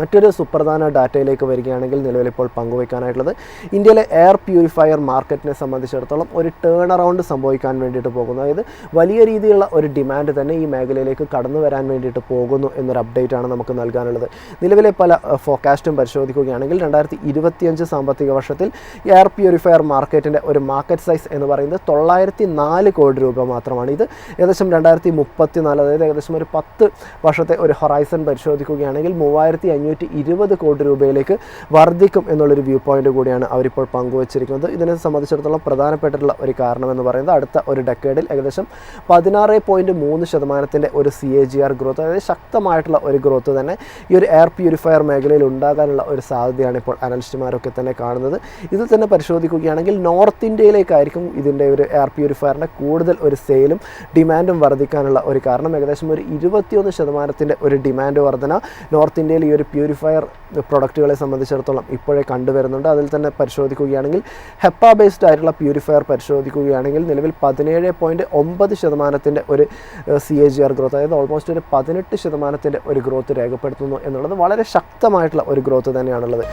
മറ്റൊരു സുപ്രധാന ഡാറ്റയിലേക്ക് വരികയാണെങ്കിൽ നിലവിലിപ്പോൾ പങ്കുവയ്ക്കാനായിട്ടുള്ളത് ഇന്ത്യയിലെ എയർ പ്യൂരിഫയർ മാർക്കറ്റിനെ സംബന്ധിച്ചിടത്തോളം ഒരു ടേൺ അറൗണ്ട് സംഭവിക്കാൻ വേണ്ടിയിട്ട് പോകുന്നു. അതായത് വലിയ രീതിയിലുള്ള ഒരു ഡിമാൻഡ് തന്നെ ഈ മേഖലയിലേക്ക് കടന്നു വരാൻ വേണ്ടിയിട്ട് പോകുന്നു എന്നൊരു അപ്ഡേറ്റ് ആണ് നമുക്ക് നൽകാനുള്ളത്. നിലവിലെ പല ഫോക്കാസ്റ്റും പരിശോധിക്കുകയാണെങ്കിൽ രണ്ടായിരത്തി ഇരുപത്തിയഞ്ച് സാമ്പത്തിക വർഷത്തിൽ എയർ പ്യൂരിഫയർ മാർക്കറ്റിന്റെ ഒരു മാർക്കറ്റ് സൈസ് എന്ന് പറയുന്നത് തൊള്ളായിരത്തി നാല് കോടി രൂപ മാത്രമാണ്. ഇത് ഏകദേശം രണ്ടായിരത്തി മുപ്പത്തി നാല് അതായത് ഏകദേശം ഒരു പത്ത് വർഷത്തെ ഒരു ഹൊറൈസൺ പരിശോധിക്കുകയാണെങ്കിൽ മൂവായിരത്തി അഞ്ഞൂറ്റി ഇരുപത് കോടി രൂപയിലേക്ക് വർദ്ധിക്കും എന്നുള്ളൊരു വ്യൂ പോയിന്റ് കൂടിയാണ് അവരിപ്പോൾ പങ്കുവച്ചിരിക്കുന്നത്. ഇതിനെ സംബന്ധിച്ചിടത്തോളം പ്രധാനപ്പെട്ടിട്ടുള്ള ഒരു കാരണം എന്ന് പറയുന്നത് അടുത്ത ഒരു ഡെക്കേഡിൽ ഏകദേശം പതിനാറ് പോയിന്റ് മൂന്ന് ശതമാനത്തിന്റെ ഒരു C A G R growth അതായത് ശക്തമായിട്ടുള്ള ഒരു ഗ്രോത്ത് തന്നെ ഈ ഒരു എയർ പ്യൂരിഫയർ മേഖലയിൽ ഉണ്ടാകാനുള്ള ഒരു സാധ്യതയാണ് ഇപ്പോൾ അനലിസ്റ്റുമാരൊക്കെ തന്നെ കാണുന്നത്. ഇതിൽ തന്നെ പരിശോധിക്കുകയാണെങ്കിൽ നോർത്ത് ഇന്ത്യയിലേക്കായിരിക്കും ഇതിന്റെ ഒരു എയർ പ്യൂരിഫയറിന്റെ കൂടുതൽ ഒരു സെയിലും ഡിമാൻഡും വർദ്ധിക്കാനുള്ള ഒരു കാരണം. ഏകദേശം ഒരു ഇരുപത്തിയൊന്ന് ശതമാനത്തിന്റെ ഒരു ഡിമാൻഡ് വർധന നോർത്ത് ഇന്ത്യയിൽ ഈ ഒരു പ്യൂരിഫയർ പ്രൊഡക്റ്റുകളെ സംബന്ധിച്ചിടത്തോളം ഇപ്പോഴേ കണ്ടുവരുന്നുണ്ട്. അതിൽ തന്നെ പരിശോധിക്കുകയാണെങ്കിൽ ഹെപ്പ ബേസ്ഡ് ആയിട്ടുള്ള പ്യൂരിഫയർ പരിശോധിക്കുകയാണെങ്കിൽ നിലവിൽ പതിനേഴ് പോയിന്റ് ഒമ്പത് ശതമാനത്തിന്റെ ഒരു C A G R growth അതായത് ഓൾമോസ്റ്റ് ഒരു പതിനെട്ട് ശതമാനത്തിന്റെ ഒരു ഗ്രോത്ത് രേഖപ്പെടുത്തുന്നു എന്നുള്ളത് വളരെ ശക്തമായിട്ടുള്ള ഒരു ഗ്രോത്ത് തന്നെയാണുള്ളത്.